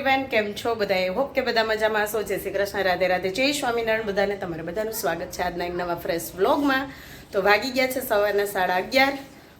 Everyone કેમ છો બધા હોપ કે બધા મજામાં હશો. જય શ્રી કૃષ્ણ, રાધે રાધે, જય સ્વામિનારાયણ બધાને તમારે બધાનું સ્વાગત છે આજના એક નવા ફ્રેશ વ્લોગમાં તો વાગી ગયા છે સવારના સાડા અગિયાર.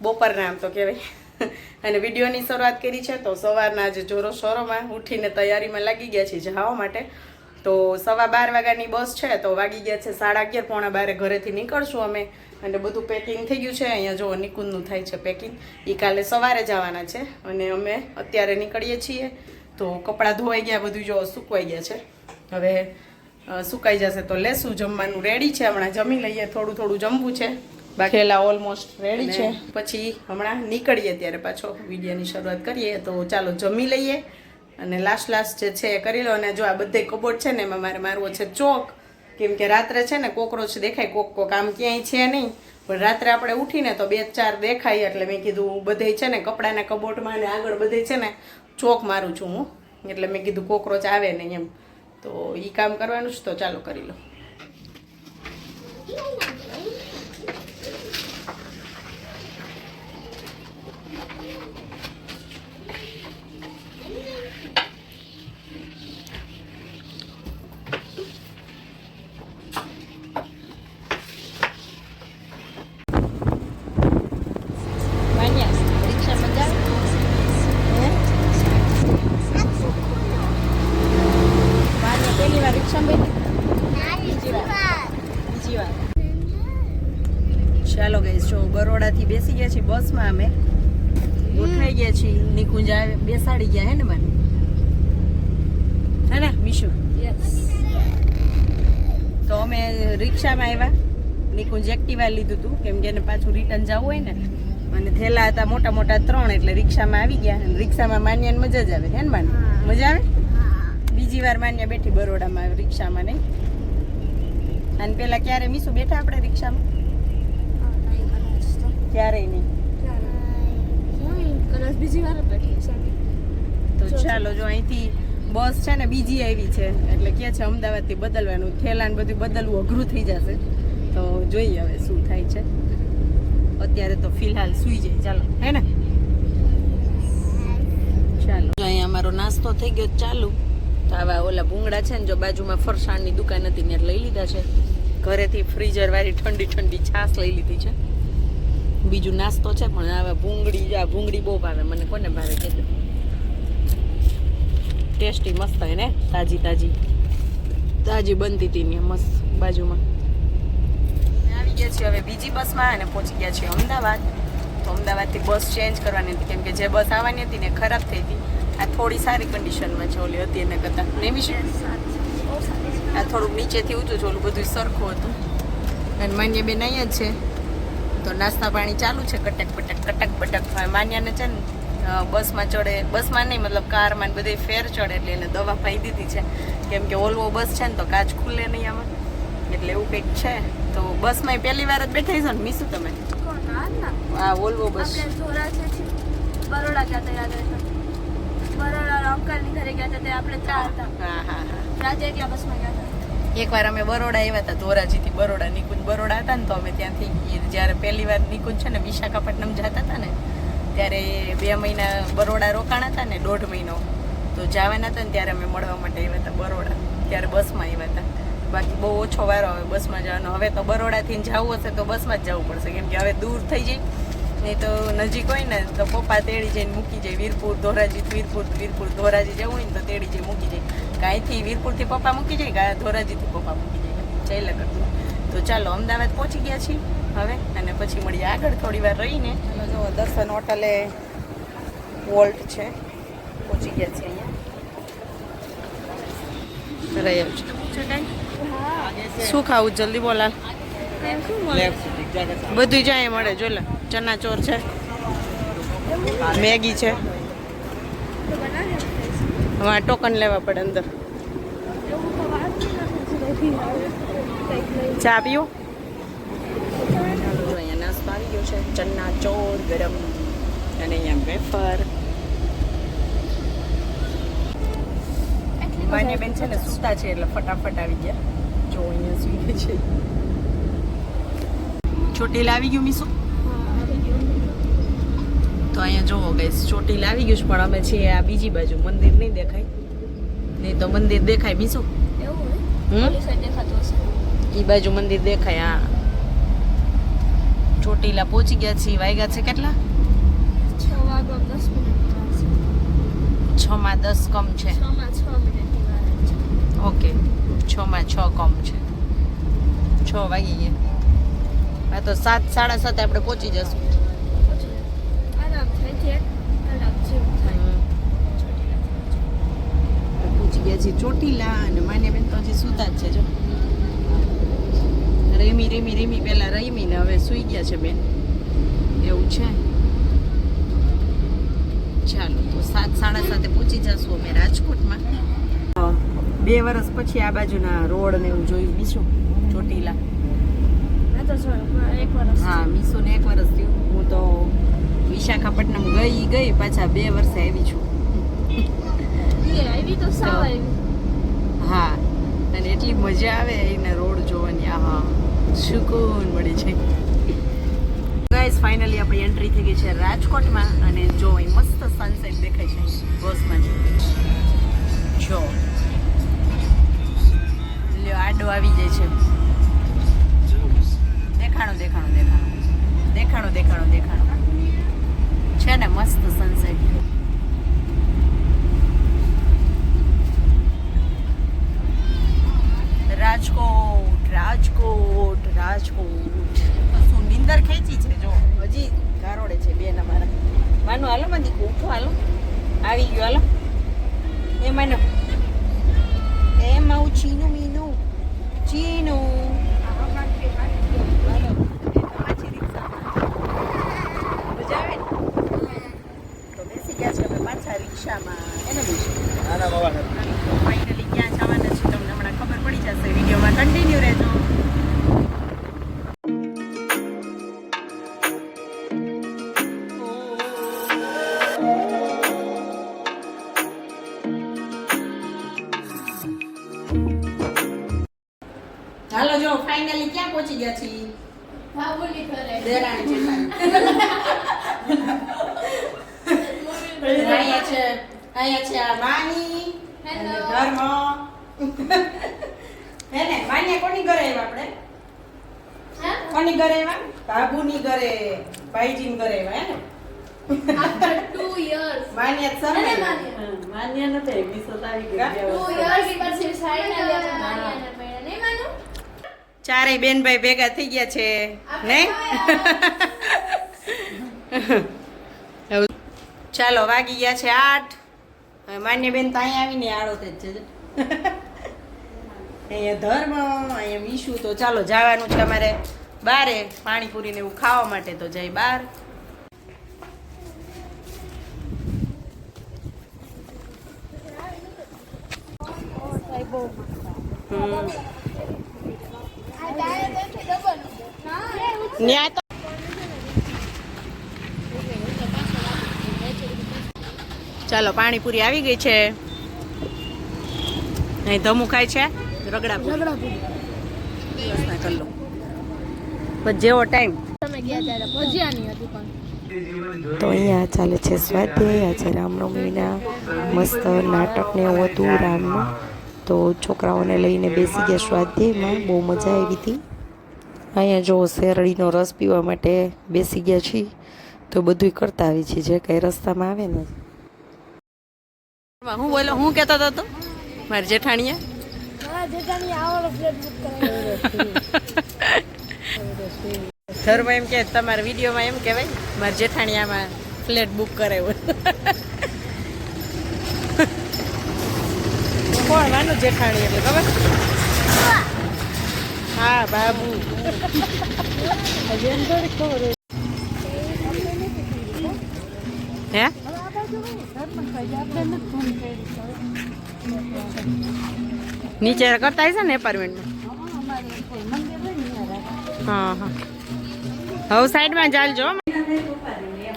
બપોરના આમ તો કહેવાય. અને વિડીયોની શરૂઆત કરી છે તો સવારના આજે જોરો શોરોમાં ઉઠીને તૈયારીમાં લાગી ગયા છીએ જવા માટે. તો સવા બાર વાગ્યાની બસ છે તો વાગી ગયા છે સાડા અગિયાર. પોણા બારે ઘરેથી નીકળશું અમે. અને બધું પેકિંગ થઈ ગયું છે. અહીંયા જો નિકુંદનું થાય છે પેકિંગ એ કાલે સવારે જવાના છે. અને અમે અત્યારે નીકળીએ છીએ. તો કપડાં ધોવાઈ ગયા બધું જો સુકવાઈ ગયા છે. હવે સુકાઈ જશે તો લેશું જમવાનું રેડી છે. હમણાં જમી લઈએ થોડું થોડું જમવું છે. બાકીલા ઓલમોસ્ટ રેડી છે. પછી હમણાં નીકળીએ ત્યારે પાછો વિડીયોની શરૂઆત કરીએ તો ચાલો જમી લઈએ. અને લાસ્ટ લાસ્ટ જે છે એ કરી લો. અને જો આ બધે કબોર્ડ છે ને એમાં મારે મારવો છે ચોક. કેમ કે રાત્રે છે ને કોકરોચ દેખાય કોક કોક આમ ક્યાંય છે નહીં. પણ રાત્રે આપણે ઉઠીને તો બે ચાર દેખાય. એટલે મેં કીધું બધે છે ને કપડાના કબોટમાં ને આગળ બધે છે ને ચોક મારું છું હું. એટલે મેં કીધું કોકરોચ આવે નહીં એમ. તો એ કામ કરવાનું છે તો ચાલો કરી લો પહેલી વાર રિક્ષામાં બીજી વાર ચાલો ગઈશ જો બરોડાથી બેસી બસમાં અમે. ગોઠવાઈ ગયા છીએ. નિકુંજ આવે બેસાડી ગયા હે ને મને હે ને મીશુ? તો અમે રિક્ષામાં આવ્યા. નિકુંજ એક્ટિવા લીધું હતું કેમ કે એને પાછું રિટર્ન જવું હોય ને. અને થેલા હતા મોટા મોટા ત્રણ એટલે રિક્ષામાં આવી ગયા. અને રિક્ષામાં માન્યાને મજા જ આવે. હે ને માન? મજા આવે? બીજી વાર માન્યા બેઠી બરોડામાં રિક્ષામાં નહીં. અને પેલા ક્યારે મીશું બેઠા આપણે રિક્ષામાં? ક્યારેય નહીં. બીજી વાર બેઠી છે તો ચાલો જો અહીંથી બસ છે ને બીજી આવી છે એટલે કે છે અમદાવાદથી બદલવાનું થેલા ને બધું બદલવું અઘરું થઈ જશે. તો જોઈએ હવે શું થાય છે. અત્યારે તો ફિલહાલ સુઈ જાય ચાલો હે ને? ચાલો. અહીંયા અમારો નાસ્તો થઈ ગયો ચાલુ. તો આવા ઓલા ભૂંગળા છે ને જો બાજુમાં ફરસાણની દુકાન હતી ને લઈ લીધા છે. ઘરેથી ફ્રીઝર વાળી ઠંડી ઠંડી છાશ લઈ લીધી છે. બીજું નાસ્તો છે પણ હવે ભૂંગળી આ ભૂંગળી બહુ ભાવે. મને કોને ભાવે કહેજો ટેસ્ટી મસ્ત હોય ને? તાજી તાજી. તાજી બનતી હતી ને મસ્ત બાજુમાં. આવી ગયા છીએ હવે બીજી બસમાં અને પહોંચી ગયા છીએ અમદાવાદ. તો અમદાવાદથી બસ ચેન્જ કરવાની હતી કેમ કે જે બસ આવવાની હતી ને ખરાબ થઈ હતી. આ થોડી સારી કન્ડિશનમાં છે ઓલી હતી એને કરતાં. નહીં વિશે આ થોડુંક નીચેથી ઊંચું છે ઓલું બધું સરખું હતું. અને માન્ય બેન અહીંયા જ છે. તો નાસ્તા પાણી ચાલુ છે કટક બટક કટક બટક. માન્યાને છે ને બસમાં ચડે બસમાં નહીં મતલબ કારમાં ને બધે ફેર ચડે એટલે એને દવા પાઈ દીધી છે. કેમ કે ઓલવો બસ છે ને તો કાચ ખુલે નહીં આમાં. એટલે એવું કંઈક છે. તો બસમાં પહેલી વાર જ બેઠા છો ને મીશું તમે? આ ઓલવો બસ. બરોડા ગયા હતા યાદ. બરોડા અંકલની ઘરે ગયા હતા તે આપણે ચાર હતા. હા હા હા. ગયા બસમાં ગયા હતા. એકવાર અમે બરોડા આવ્યા હતા, ધોરાજીથી બરોડા, નિકુંજ બરોડા હતા ને તો અમે ત્યાંથી જ્યારે પહેલી વાર નિકુંજ છે ને, વિશાખાપટ્ટનમ જતા હતા ને, ત્યારે બે મહિના બરોડા રોકાણા હતા ને, દોઢ મહિનો. તો જવાના હતા ને, ત્યારે અમે મળવા માટે આવ્યા હતા બરોડા. ત્યારે બસમાં આવ્યા હતા. બાકી બહુ ઓછો વારો આવે બસમાં જવાનો. હવે તો બરોડાથી જવું હશે તો બસમાં જ જવું પડશે, કેમ કે હવે દૂર થઈ જાય. નહીં તો નજીક હોય ને, તો પપ્પા તેડી જઈને મૂકી જાય. વીરપુર, ધોરાજી, વીરપુર વીરપુર, ધોરાજી જવું હોય ને, તો તેડી જઈ મૂકી જાય. કાંઈથી વીરપુરથી પપ્પા મૂકી જાય ધોરાજીથી પપ્પા મૂકી જાય? ચાલ્યા કરતું તો ચાલો અમદાવાદ પહોંચી ગયા છીએ હવે અને પછી મળીએ આગળ થોડી વાર રહીને. જો દર્શન હોટલે વોલ્ટ છે. પહોંચી ગયા છીએ અહીંયા. રહી આવજો શું ખાવું? જલ્દી બોલા બધું જાય મળે જો લે. ચના ચોર છે મેગી છે. હવે ટોકન લેવા પડે અંદર. ચા પીવો અહીંયા નાસ્તો આવી ગયો છે. ચના ચોર ગરમ અને અહીંયા વેફર. એટલી માન્ય બેન છે ને સૂતા છે એટલે ફટાફટ આવી ગયા. જો અહીંયા સુઈ છે. ચોટીલા આવી ગયું મીસુ તો અહીંયા જોવો ગઈશ ચોટીલા આવી ગયું છે પણ અમે છીએ આ બીજી બાજુ. મંદિર નહીં દેખાય. નહીં તો મંદિર દેખાય બીજું. એ બાજુ મંદિર દેખાય હા. ચોટીલા પહોંચી ગયા છીએ વાગ્યા છે કેટલા? છ દસ મિનિટ છે. માં દસ કમ છે. ઓકે છ માં છ. કમ છે. છ વાગી ગયા. આ તો સાત સાડા સાત આપણે પહોંચી જશું પછી આરામ થાય છે કલાક જેવું થાય પહોંચી ગયા છીએ ચોટીલા અને માન્યાબેન તો હજી સુતા જ છે જો. રેમી રેમી રેમી પહેલાં રમીને હવે સુઈ ગયા છે બેન. એવું છે? ચાલો તો સાત સાડા સાતે પહોંચી જશું અમે રાજકોટમાં. બે વર્ષ પછી આ બાજુના રોડ ને એવું જોયું બીજું? ચોટીલા. હા મીસુને એક વર્ષ થયું. હું તો વિશાખાપટ્ટનમ ગઈ ગઈ પાછા બે વર્ષે આવી છું. એ આવી તો સાવ હા, અને એટલી મજા આવે એને રોડ જોવાની. આહા, સુકૂન મળી છે ગાઈસ ફાઇનલી આપણી એન્ટ્રી થઈ ગઈ છે રાજકોટમાં અને જો અહીં મસ્ત સનસેટ દેખાય છે બસમાં જો. લ્યો, આડો આવી જાય છે. દેખાણો દેખાણો દેખાણો. દેખાણો દેખાણો દેખાણો. છે ને મસ્ત સનસેટ રાજકોટ રાજકોટ રાજકોટ શું નિંદર ખેંચી છે જો હજી ગારોડે છે બેન અમારા માનું હાલો મંદી ઉઠો હાલો આવી ગયો હાલો એ માનો અહીંયા છે અહીંયા છે આ અને ધર્મ હે ને માન્યા કોની ઘરે આવ્યા આપણે કોની ઘરે આવ્યા બાબુની ઘરે ભાઈજીની ઘરે આવ્યા હે ને after two years Manya sir Manya. Manya વિસો ગયા? ચારેય બેનભાઈ ભેગા થઈ ગયા છે નહીં. ચાલો વાગી ગયા છે આઠ. હવે માન્ય બેન તો અહીંયા આવીને આડોતે જ છે. અહીંયા ધર્મ અહીંયા ઈશુ તો ચાલો જવાનું છે અમારે બારે પાણીપુરીને એવું ખાવા માટે તો જાય બાર. ન્યા તો ચાલો પાણીપુરી આવી ગઈ છે. અહીં ધમુ ખાય છે. રગડા વ્યવસ્થા કરી લો પણ જેવો ટાઈમ તો અહીંયા ચાલે છે સ્વાધ્યાય આજે રામનવમીના મસ્ત નાટક ને એવું હતું રામનું. તો છોકરાઓને લઈને બેસી ગયા સ્વાધ્યાયમાં બહુ મજા આવી હતી. અહીંયા જો શેરડીનો રસ પીવા માટે બેસી ગયા છીએ તો બધુંય કરતા આવી છીએ જે કંઈ રસ્તામાં આવે ને. હું બોલો હું કહેતો હતો તો? મારી જેઠાણીયા ધર્મ એમ કે તમારા વિડીયોમાં એમ કહેવાય મારી જેઠાણીયામાં ફ્લેટ બુક કરાવ્યો. કોણ? માનું જેઠાણી એટલે ખબર? હા, બાબુ. હે? નીચે કરતા હશે ને એપાર્ટમેન્ટમાં હા હા. હવે સાઈડમાં ચાલજો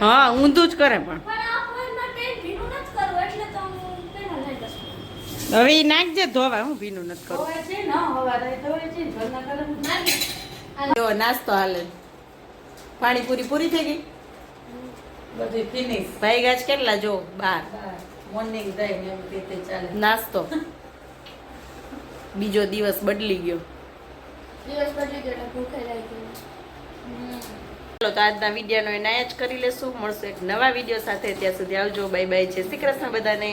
હો. ઊંધું જ કરે પણ. હવે નાખજે ધોવા. હું ભીનું નથી કરું. જો નાસ્તો હાલે. પાણીપુરી પૂરી થઈ ગઈ? બધી ફિનિશ ભાઈ ગાજ કેટલા જો? બાર. મોર્નિંગ થાય ને એમ રીતે ચાલે. નાસ્તો. બીજો દિવસ બદલી ગયો. દિવસ બદલી ગયો ભૂખે લાગી ચાલો તો આજના વિડીયોનો નાયા જ કરી લેશું. મળશું એક નવા વીડિયો સાથે. ત્યાં સુધી આવજો. Bye bye. જય શ્રી કૃષ્ણ બધાને.